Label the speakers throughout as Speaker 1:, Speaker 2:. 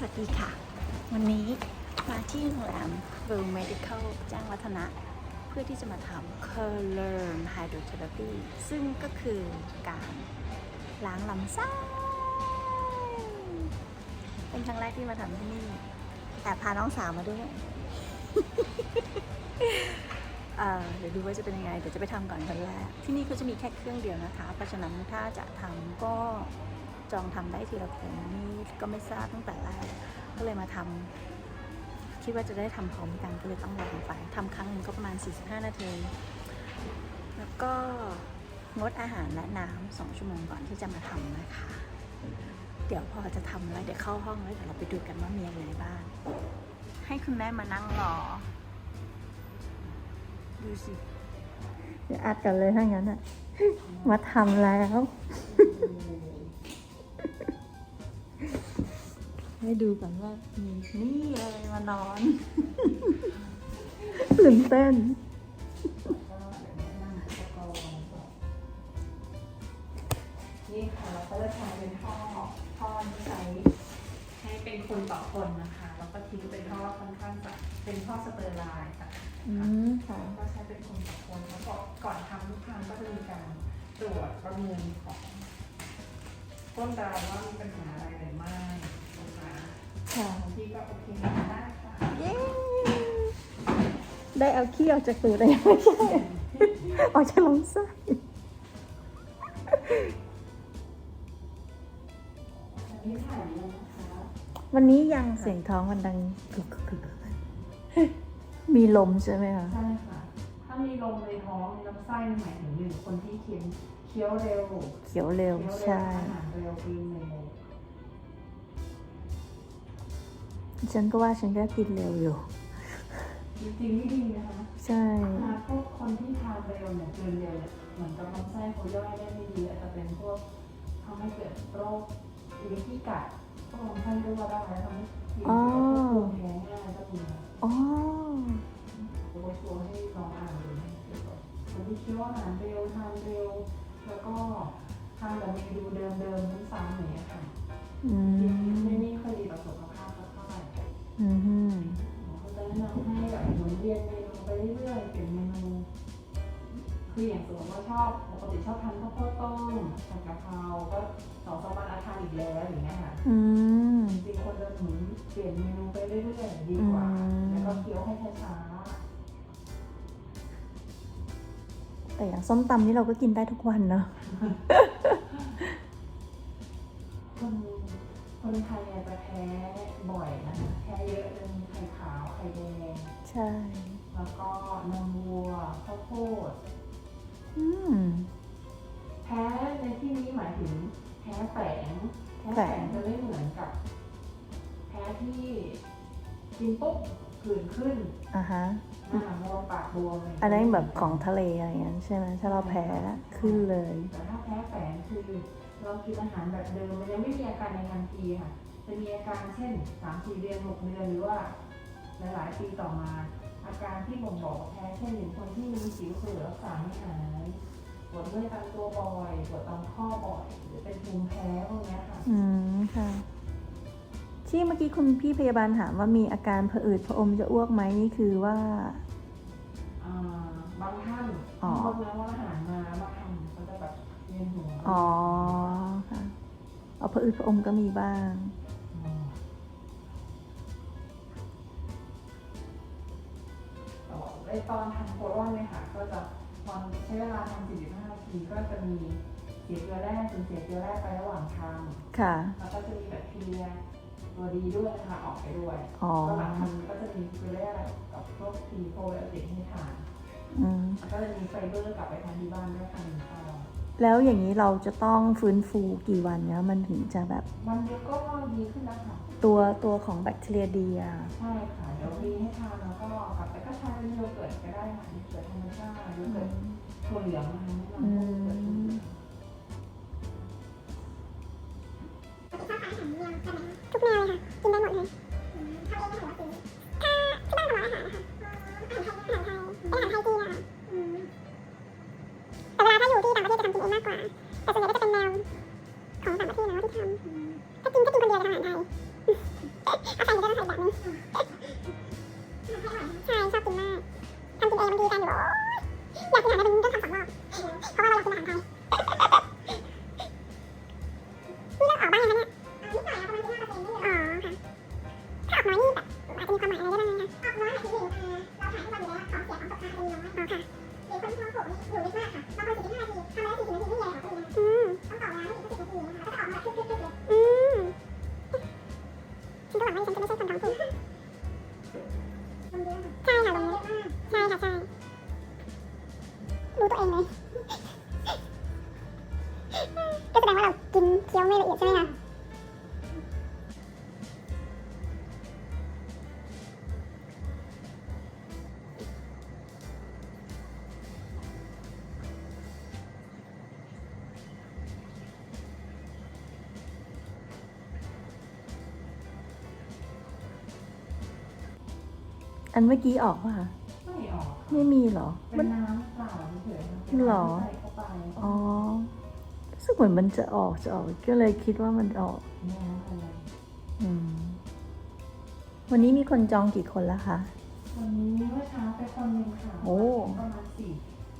Speaker 1: สวัสดีค่ะ วันนี้มาที่โรงแรม World Medical แจ้งวัฒนะ เพื่อที่จะมาทำ Color Hydrotherapy ซึ่งก็คือการล้างลำไส้เป็นครั้งแรกที่มาทำที่นี่แต่พาน้องสาวมาด้วยเเดี๋ยวดูว่าจะเป็นยังไง เดี๋ยวจะไปทำก่อนคนแรก ที่นี่เขาจะมีแค่เครื่องเดียวนะคะ เพราะฉะนั้นถ้าจะทำก็ จองทำได้ทีละคนนี่ก็ไม่ทราบตั้งแต่แรกก็เลยมาทำคิดว่าจะได้ทำพร้อมกันก็เลยต้องรอไปทำครั้งหนึ่งก็ประมาณ 45 นาที แล้วก็งดอาหารและน้ำสองชั่วโมงก่อนที่จะมาทำนะคะ เดี๋ยวพอจะทำแล้วเดี๋ยวเข้าห้องแล้วเดี๋ยวเราไปดูกันว่ามีอะไรบ้าง ให้คุณแม่มานั่งรอ ดูสิ
Speaker 2: เดี๋ยวอัดกันเลยถ้างั้นอะมาทำแล้ว ให้ดูก่อนว่ามี
Speaker 1: นี่เลยมานอน
Speaker 2: ตื่นเต้น
Speaker 3: นี่ค่ะเราก็จะใช้เป็นท่อท่อที่ใช้ให้เป็นคนต่อคนนะคะ แล้วก็ทิ้งเป็นท่อค่อนข้างจะเป็นท่อสเตอร์ไลน์ค่ะ
Speaker 2: อืมค่ะ
Speaker 3: ก็ใช้เป็นคนต่อคนแล้วก็ก่อนทำทุกครั้งก็จะมีการตรวจประเมินของต้นเราว่ามีปัญหาอะไร ก็โอเคได้ค่ะ
Speaker 2: เย้ได้เอาขี้ออกจากตูดเลยไม่ใช่ออกจากลำไส้
Speaker 3: อันนี้ถ่ายยังนะคะ
Speaker 2: วันนี้ยังเสียงท้องมันดังกึกกึกกึกกึกมีลมใช่ไหมคะ
Speaker 3: ใช่ค่ะ ถ้ามีลมในท้องในลำไส้หมายถึงหนึ่งคนที่เคี้ยวเคี้ยวเร็ว
Speaker 2: เขียวเร็ว
Speaker 3: เคี้ยวเร็ว
Speaker 2: ใช่
Speaker 3: อาหารเร็วกินเฉั
Speaker 2: นก็ว่าฉันก็กินเร็วอยู่
Speaker 3: จริงๆไม่ดีนะคะ
Speaker 2: ใช่
Speaker 3: ถ้าพวกคนที่ทานเร็วเนี่ยกินเร็วเนี่ยเหมือนกับลำไส้เขาย่อยได้ไม่ดีอาจจะเป็นพวกทำให้เกิดโรคลิ้นที่กัดพวกลำไส้รั่วได้แล้วทำให้กินเกิดพวกภูมิแพ้ง่ายก็มี
Speaker 2: อ๋อ
Speaker 3: โอ้ชัวร์ให้ลองอ่านดูนะคนที่เคี้ยวอาหารเร็วทานเร็ว แล้วก็ทานแต่เมนูเดิมๆซ้ำๆอย่างเงี้ยค่ะ
Speaker 2: อืม
Speaker 3: ไม่ไม่ค่อยดีต่อสุข
Speaker 2: ม
Speaker 3: มติว่าชอบปกติชอบทานข้าวโพดต้มผัดกะเพราก็สองสามวันอาทานอีกแล้วอย่างเงี้ยค่ะ
Speaker 2: อืม
Speaker 3: จริงๆคนจะหมุนเปลี่ยนเมนูไปเรื่อยๆดีกว่า
Speaker 2: อืม
Speaker 3: แล้วก็เคี้ยวให้ช้า
Speaker 2: แต่อย่างส้มตำนี่เราก็กินได้ทุกวันเนาะ
Speaker 3: ๆ แพ้แฝแฝ
Speaker 2: ง
Speaker 3: งจะไม่เหมือนกับแพ้ที่กินปุ๊บผื่นขึ้น
Speaker 2: อะฮะ
Speaker 3: หน้าบวมปากบวมะไรย่างเงี้ย
Speaker 2: อันนั้นแบบของทะเลอะไรอย่างนั้นใช่ไหมถ้าเราแพ้ขึ้นเลย
Speaker 3: แต่ถ้าแพ้แฝงคือเรากินอาหารแบบเดิมมันยังไม่มีอาการในทันทีค่ะ จะมีอาการเช่นสามสี่เดือนหกเดือนหรือว่า หลายๆปีต่อมา อาการที่บ่งบอกว่าแพ้เช่นอย่างคนที่มีสิวเสือรักษาไม่หาย ปวดเมื่อยตามตัวบ่อยปวดตามข้อบ่อยหรือเป็นภูมิแพ้พวกเนี้ยค่ะ
Speaker 2: อืมค่ะ ที่เมื่อกี้คุณพี่พยาบาลถามว่ามีอาการผะอืดผะอมจะอ้วกไหมนี่คือว่า
Speaker 3: อ่าบางท่าน
Speaker 2: อ๋อ
Speaker 3: พวกนั้นว่าอาหารมามาทำเขาจะแบบเวียนหัว
Speaker 2: อ๋อค่ะเอาผะอืดผะอมก็มีบ้าง
Speaker 3: มไอตอนทำโคลอนเนี่ยค่ะก็จะ ตอนใช้เวลาทำ45นาทีก็จะมีเสียเกลือแร่จนเสียเกลือแร่ไประหว่างท
Speaker 2: ค่ะำ
Speaker 3: แล้วก็จะมีแบคทีเรียตัวดีด้วยนะคะออกไปด้วย
Speaker 2: อ๋อ
Speaker 3: ก็หลังทำก็จะมีเกลือแร่กับพวกทีโปรไบโอติกให้ทาน
Speaker 2: อืม
Speaker 3: แล้วก็จะมีไฟเบอร์กลับไปทานที่บ้านด้วยค่ะหนึ่งซอง
Speaker 2: แล้วอย่างนี้เราจะต้องฟื้นฟูกี่วันเนี่ยมันถึงจะแบบ
Speaker 3: วันเดียวก็ดีขึ้นแล้วค่ะ
Speaker 2: ตัวตัวของแบคทีเรียดีอะ
Speaker 3: ใช่ค่ะเดี๋ยวมีให้ทานแล้วก็กลับไปก็ทานเป็นโยเกิร์ตก็ได้ค่ะโยเกิร์ตธรรมชาติโยเกิร์ตถั่วเหลืองนะคะแนะนำพวกโยเกิร์ตถั่วเหลือง
Speaker 4: ทุกแนวเลยค่ะกินได้หมดเลยทำเองไม่ถือว่าซื้อถ้าที่บ้านทำร้านอาหารนะคะอาหารไทยอาหารไทยเป็นอาหารไทยจีนนะคะำกินเองมากกว่า แต่ส่วนใหญ่ก็จะเป็นแนวของต่างประเทศนะที่ทำถ้ากินก็กินคนเดียวกับอาหารไทยเอาใส่อยู่ด้วยต้องใส่แบบนี้ใช่ชอบกินมากทำกินเองบางทีแฟนอยู่บอกอยอยากกินอาหารแบบนี้ต้องทำสองรอบเพราะว่าเราอยากกินอาหารไทย อันเมื่อ
Speaker 2: กี้ออกป่ะคะ
Speaker 3: ไม่ออก
Speaker 2: ไม่มีเหรอ
Speaker 3: เป็นน้ำเปล่าเฉยๆค่ะ
Speaker 2: หรอ
Speaker 3: ใส่เข้าไป
Speaker 2: อ๋อรู้สึกเหมือนมันจะออกจะออกก็เลยคิดว่ามันออก
Speaker 3: น้ำอะไร
Speaker 2: อืม วันนี้มีคนจองกี่คนแล้วคะ
Speaker 3: วันนี้เมื่อเช้าไปคนหนึ่งค่ะ
Speaker 2: โอ้
Speaker 3: ประมาณสี่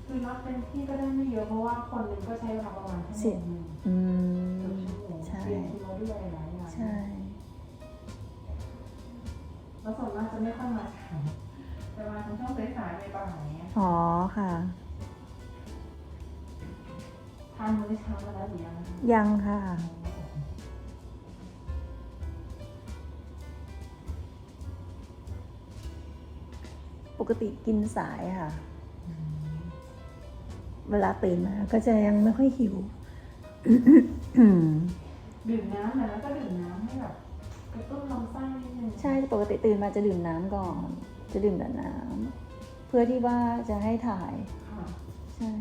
Speaker 3: คือนับเป็นที่ก็ได้ไม่เยอะเพราะว่าคนหนึ่งก็ใช้เวลาประมาณชั่วโมงหนึ่ง
Speaker 2: อื
Speaker 3: เกือบ
Speaker 2: ม
Speaker 3: ชั่วโมง
Speaker 2: ใช่
Speaker 3: เปลี่ยนคิวด้วยหลายอย่าง
Speaker 2: ใช่
Speaker 3: แล้วส่วนมากจะไม่ค่อยมาเช้าจะมาทางช่วงสายๆบ่ายๆอย่างเงี้ย
Speaker 2: อ๋อค่ะ
Speaker 3: ทานมื้อเช้ามาแล้วหรือยังคะ
Speaker 2: ยังค่ะ ปกติกินสายค่ะ เวลาตื่นมาก็จะยังไม่ค่อยหิว
Speaker 3: ดื่มน้ำหน่อยแล้วก็ดื่มน้ำให้แบบ กระตุ้นลำไส้นิดนึง
Speaker 2: ใช่ปกติตื่นมาจะดื่มน้ำก่อน จะดื่มแต่น้ำเพื่อที่ว่าจะให้ถ่าย
Speaker 3: ค่ะ
Speaker 2: ใช่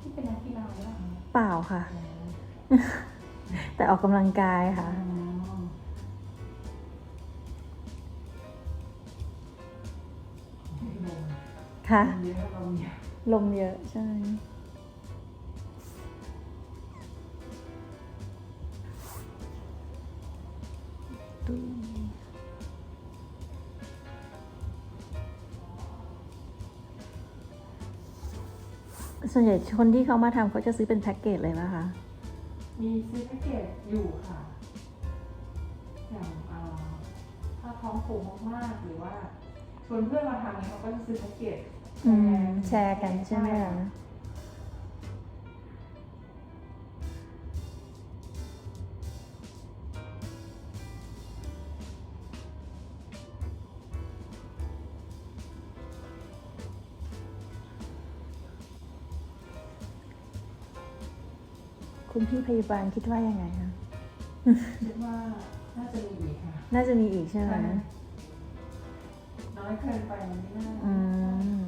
Speaker 3: ที่เป็นนักกีฬาหรือเปล่าคะ
Speaker 2: เปล่าค่ะ แต่ออกกำลังกายค่ะ
Speaker 3: อ๋อลม
Speaker 2: ค่ะ
Speaker 3: เยอะลมเยอะ
Speaker 2: ลมเยอะใช่ ส่วนใหญ่คนที่เขามาทำเขาจะซื้อเป็นแพ็กเกจเลยนะคะ
Speaker 3: มีซื้อแพ็กเกจอยู่ค่ะ อย่างเอ่อถ้าท้องผูกมากๆหรือว่าชวนเพื่อนมาทำเนี่ยเขาก็จะซื้อแพ็กเกจ
Speaker 2: อืมแชร์กันใช่ไหมคะ คุณพี่พยาบาลคิดว่ายังไงคะ
Speaker 3: คิดว่าน่าจะมีอีกค่ะ
Speaker 2: น่าจะมีอีกใช่ไหม
Speaker 3: น้อยเกินไปมันไม่น่า
Speaker 2: อืม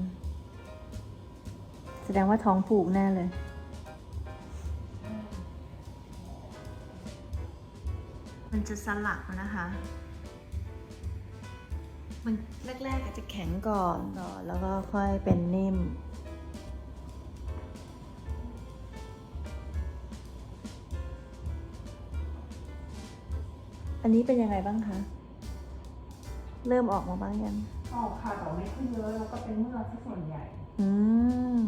Speaker 2: แสดงว่าท้องผูกแน่เลย มันจะสลักนะคะ มันแรกๆอาจจะแข็งก่อนก่อนแล้วก็ค่อยเป็นนิ่ม อันนี้เป็นยังไงบ้างคะ เริ่มออกมาบ้างยัง
Speaker 3: ออกค่ะแต่ไม่ค่อยเยอะแล้วก็เป็นเมือกที่ส่วนใหญ่
Speaker 2: อืม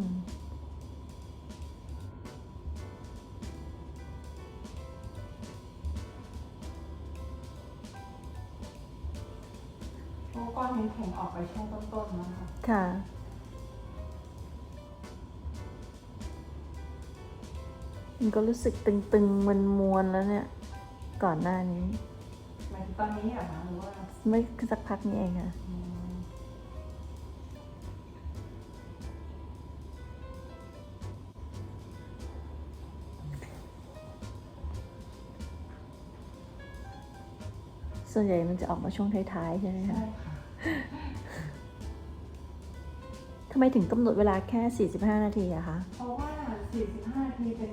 Speaker 3: เพราะว่าก้อนแข็งๆออกไปช่วงต้นๆนะคะ
Speaker 2: ค่ะ มันก็รู้สึกตึงๆมวนมวนๆแล้วเนี่ย ก่อนหน้านี้
Speaker 3: หมายถึงตอนนี้เหรอคะหรือว่า
Speaker 2: ไม่สักพักนี้เองค่ะ
Speaker 3: อืม
Speaker 2: ส่วนใหญ่มันจะออกมาช่วงท้ายๆใช่ไหม
Speaker 3: ใช่
Speaker 2: คะ
Speaker 3: ค่ะ
Speaker 2: ทำไมถึงกำหนดเวลาแค่ 45 นาทีอะคะ
Speaker 3: เพราะว่า 45นาทีเป็น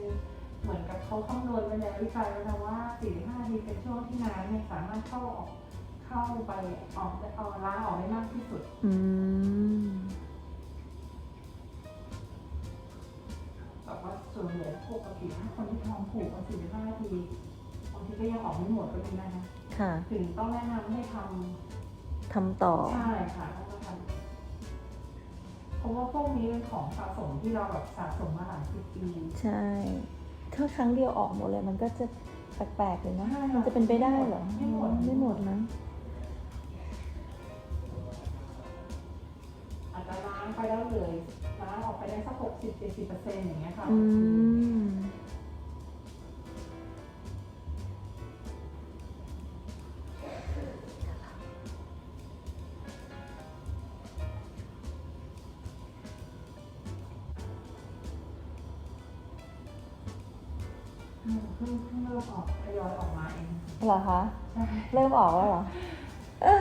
Speaker 3: เหมือนกับเขาคำนวณไว้แล้ววิจัยไว้แล้วว่า45นาทีเป็นช่วงที่น้ำเนี่ยสามารถเข้าออกเข้าไปออกเอาล้างออกได้มากที่สุด
Speaker 2: อืม
Speaker 3: แต่ว่าส่วนใหญ่ปกติถ้าคนที่ท้องผูกก็45ก็ยังออกไม่หมดก็มีนะคะ
Speaker 2: ค่ะ
Speaker 3: ถึงต้องแนะนำให้ท
Speaker 2: ทำต่อำ
Speaker 3: ใช่ค่ะต้องมาทำเพราะว่าพวกนี้เป็นของสะสมที่เราแบบสะสมมาหลายสิบปี
Speaker 2: ใช่ ถ้าครั้งเดียวออกหมดเลย มันก็จะแปลกๆเลยนะ
Speaker 3: ใช่ค่ะ
Speaker 2: มันจะเป็นไปได้เหรอ
Speaker 3: ไม่หมด
Speaker 2: ไม่หมดนะ
Speaker 3: อาจจะล้างไปแล้วเลยล้างออกไปได้สักหกสิบเจ็ดสิบเปอร์เซ็นต์อย่างเงี้ยค่ะ
Speaker 2: อืม
Speaker 3: อืมเพิ่งเพิ่งเริ่มออกทยอยออกมาเอง
Speaker 2: เหรอคะ
Speaker 3: ใช่
Speaker 2: เริ่มออกแล้วเหรออ่า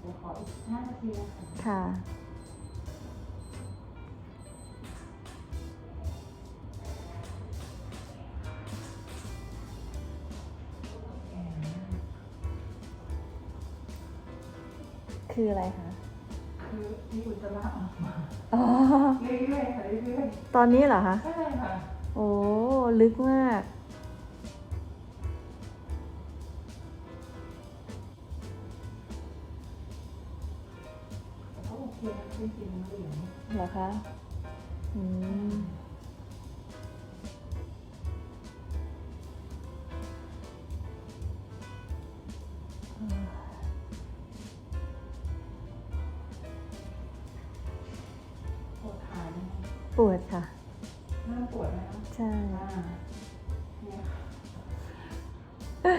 Speaker 3: เดี๋ยวขออีกห้านาทีนะคะ
Speaker 2: ค่ะ คืออะไรคะ
Speaker 3: คือที่อุจจาระออกมา
Speaker 2: อ๋อ
Speaker 3: เรื่อยๆค่ะเรื่อย
Speaker 2: ตอนนี้เหรอคะ
Speaker 3: ๆใช่ค่ะ
Speaker 2: โอ้ ลึกมาก
Speaker 3: แต่ก็โอเคนะจริงๆมันเหลือง
Speaker 2: เหรอคะ
Speaker 3: ปวดค่ะ เริ่มปวดไหมคะ
Speaker 2: ใช่
Speaker 3: อ่าเนี่ยค่ะ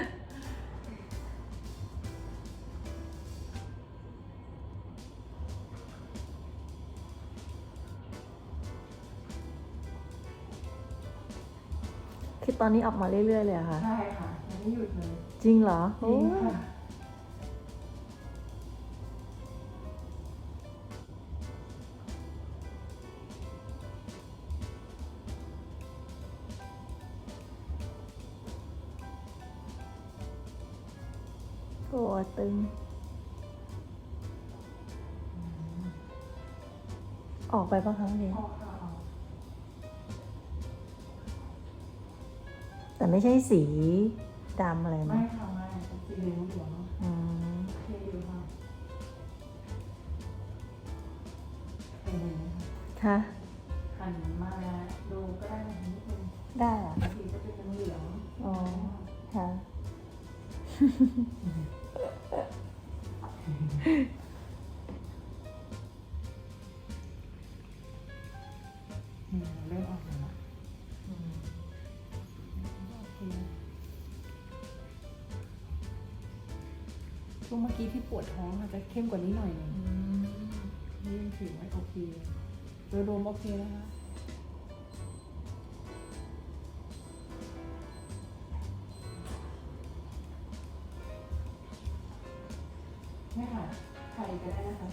Speaker 2: คือตอนนี้ออกมาเรื่อยๆเลยเหรอะค่ะ
Speaker 3: ใช่ค่ะยังไม่หยุดเลย
Speaker 2: จริงเหรอ
Speaker 3: จริ
Speaker 2: โอ้
Speaker 3: งค่ะ
Speaker 2: ตึง ออกไปปะคะเนี่ย
Speaker 3: ออกค่ะออก
Speaker 2: แต่ไม่ใช่สีดำอะไร
Speaker 3: ไม่
Speaker 2: นะ
Speaker 3: ค่ะไม่เป็นสีเหลืองเหลือง
Speaker 2: อืม
Speaker 3: โอเคอยู่ค่ะเป็นยังไงคะ
Speaker 2: ค่ะ
Speaker 3: หันมาดูก็ได้นะนิดนึง
Speaker 2: ได้เหรอะ
Speaker 3: บางทีก็จะเป็นเหลือง
Speaker 2: อ๋อค่ะ
Speaker 3: อื ช่วงเมื่อกี้ที่ปวดท้องอาจจะเข้มกว่านี้หน่อยหนึงนี่ยังถือว่าโอเคโดยรวมโอเคนะคะนี่ค่ะไข่ก็ได้นะคะ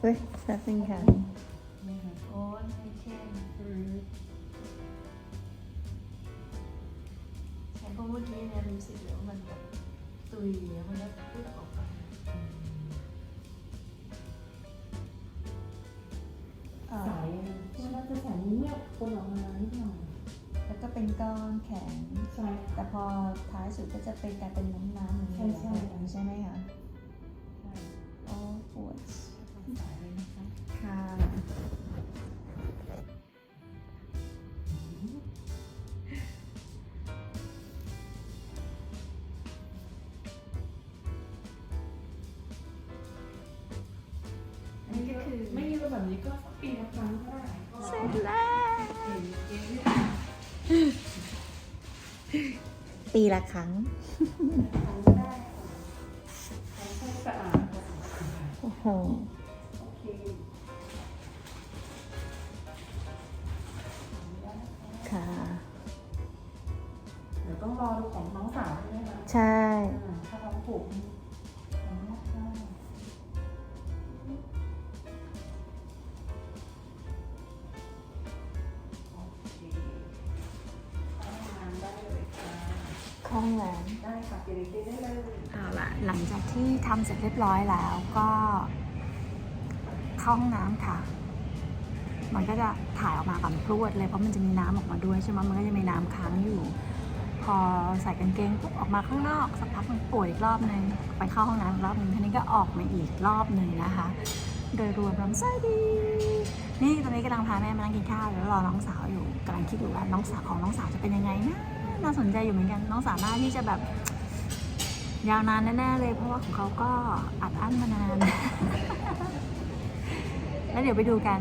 Speaker 2: เฮ้ยแป๊บนึงค่ะ
Speaker 3: นี่ค่ะ
Speaker 1: โอ้ยไม่เช่น
Speaker 3: อืม
Speaker 1: ใช่เพราะเมื่อกี้เนี่ยรู้สึกว่ามันแบบ ตุยแล้วมันก็พูดออกไป
Speaker 2: อ่า
Speaker 3: สายเวลาจะใส่เงียบคนออกมานิดหน่อย
Speaker 2: แล้วก็เป็นก้อนแข็ง
Speaker 3: ใช่
Speaker 2: แต่พอท้ายสุดก็จะเป็นกลายเป็นน้ำน้ำอย่างนี้เหรอ
Speaker 3: ใช่
Speaker 2: คะ
Speaker 3: ใช่
Speaker 2: ใช่ไหมคะ
Speaker 3: แบบนี้ก็สักปีละครั้งก็ได้ก็
Speaker 2: เสร็จแล้ว
Speaker 3: เอ๊ะ
Speaker 2: ปีละครั้ง
Speaker 3: ครั้งก็ได้ค่ะทำให้สะอาดก็สำคัญค่ะ
Speaker 2: โอ้โห
Speaker 3: โอเคได้นะคะ
Speaker 2: ค่ะ
Speaker 3: เดี๋ยวต้องรอดูของน้องสาวใช่ไหมคะ
Speaker 2: ใช่
Speaker 3: อ่าถ้าน้องผูก คล่
Speaker 2: องแรง
Speaker 3: ได้ค่ะเกลิเกได้เลย
Speaker 1: เอาละหลังจากที่ทำเสร็จเรียบร้อยแล้วก็เข้าห้องน้ำค่ะ
Speaker 2: มันก็จะถ่ายออกมาก่อนพรวดเลยเพราะมันจะมีน้ำออกมาด้วยใช่ไหมมันก็จะมีน้ำค้างอยู่ พอใส่กางเกงปุ๊บออกมาข้างนอกสักพักมันป่วยอีกรอบหนึ่งไปเข้าห้องน้ำอีกรอบหนึ่งทีนี้ก็ออกมาอีกรอบหนึ่งนะคะ โดยรวมลำไส้ดี นี่ตอนนี้กำลังพาแม่มานั่งกินข้าวแล้วรอน้องสาวอยู่กำลังคิดอยู่ว่าน้องสาวของน้องสาวจะเป็นยังไงนะ น่าสนใจอยู่เหมือนกันน้องสามารถที่จะแบบ ยาวนานแน่ๆเลย เพราะว่าของเขาก็อัดอั้นมานาน แล้วเดี๋ยวไปดูกัน